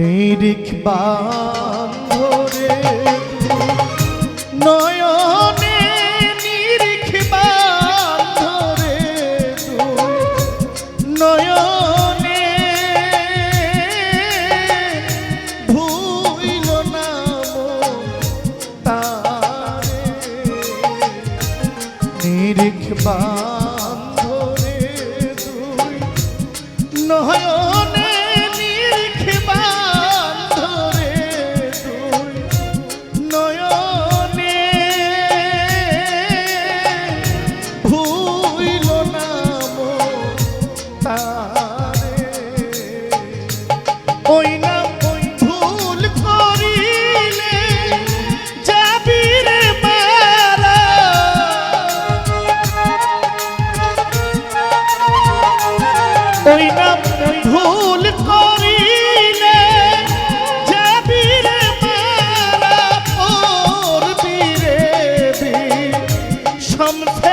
নিরিখ বান্ধরে নয়নে নিরিখ বান্ধরে নয়নে ভুইল নাম তারে নিরিখ বান্ধরে নয়নে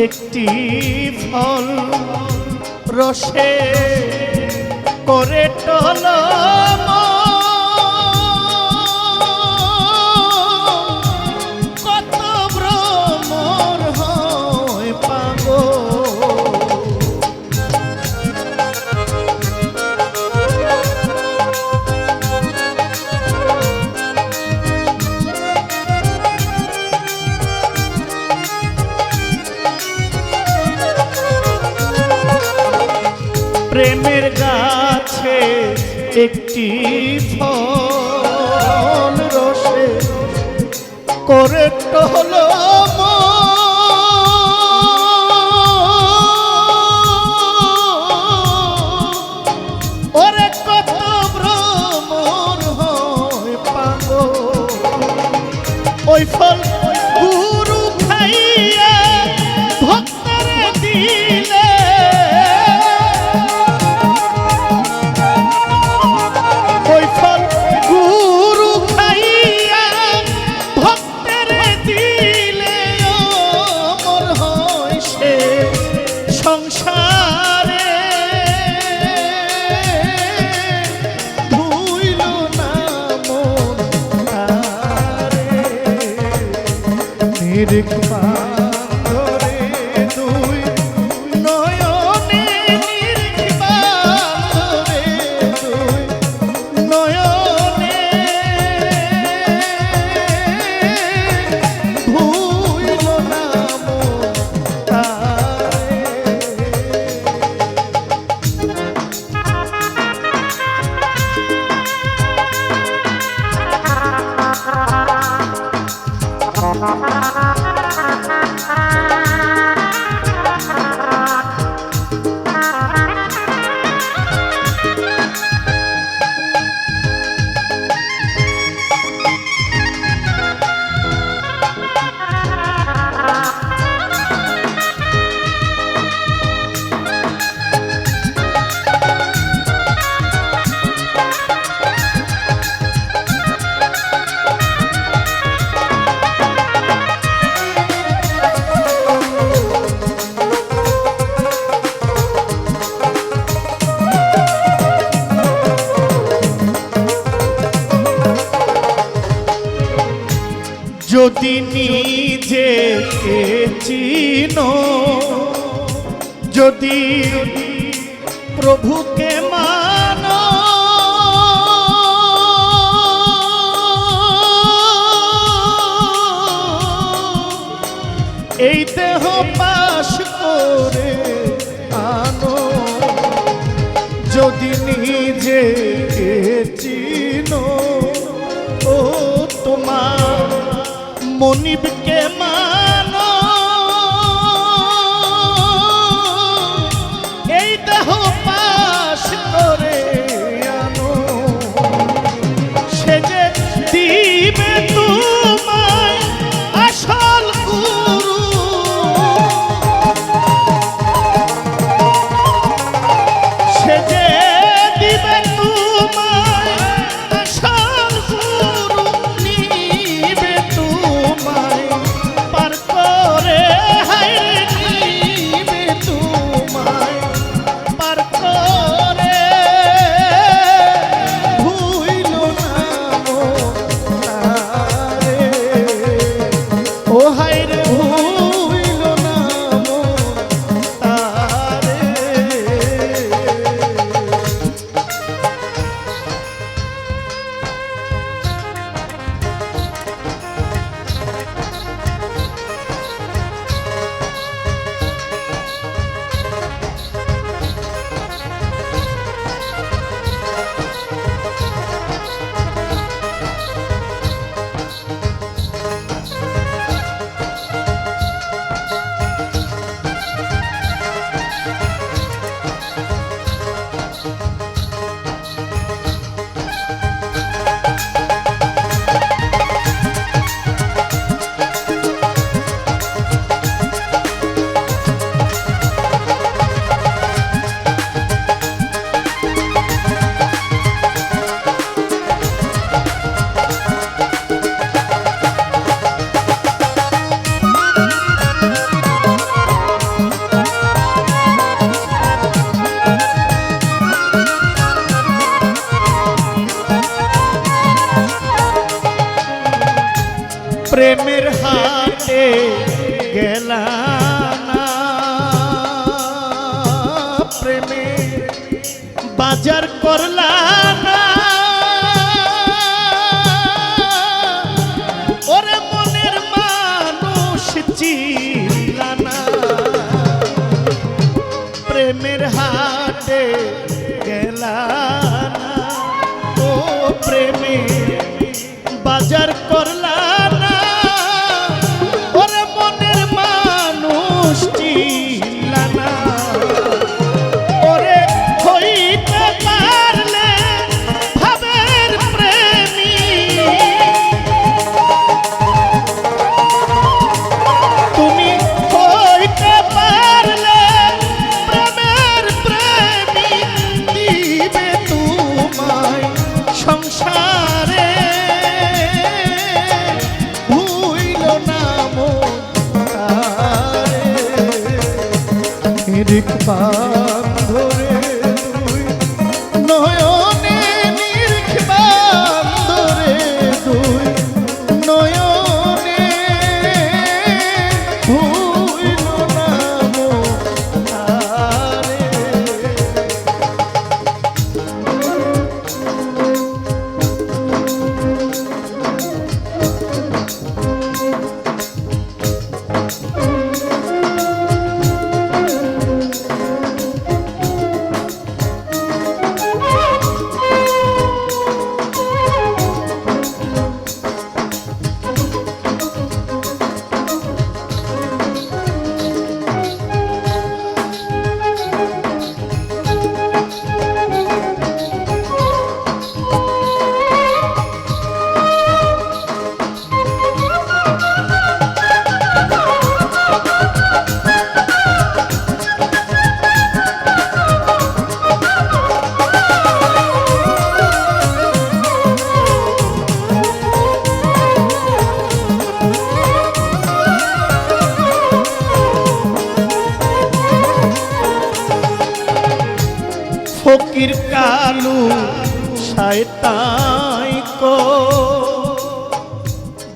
একটি ফল রসে করে টল প্রেমের গাছে একটি ফল রসে করে টহল ওরে ওই ফল সে সংসারে। ভুইল না মন তারে। যদি প্রভুকে মান। এই দেহ পাশ করে আনো। যদি নিজে চিনো ও তোমার মনিবকে বাজার করলা de culpar.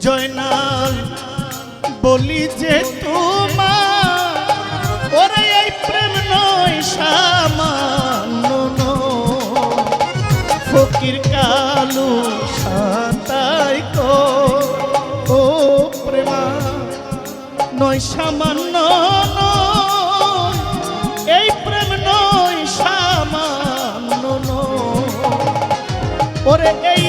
জয়নাল, বলি যে তোমার, ওরে এই প্রেম নয় সামান্য ফকির কালু সাতাই কো ও প্রেমা নয় সামান্য এই প্রেম নয় সামান্য ওরে এই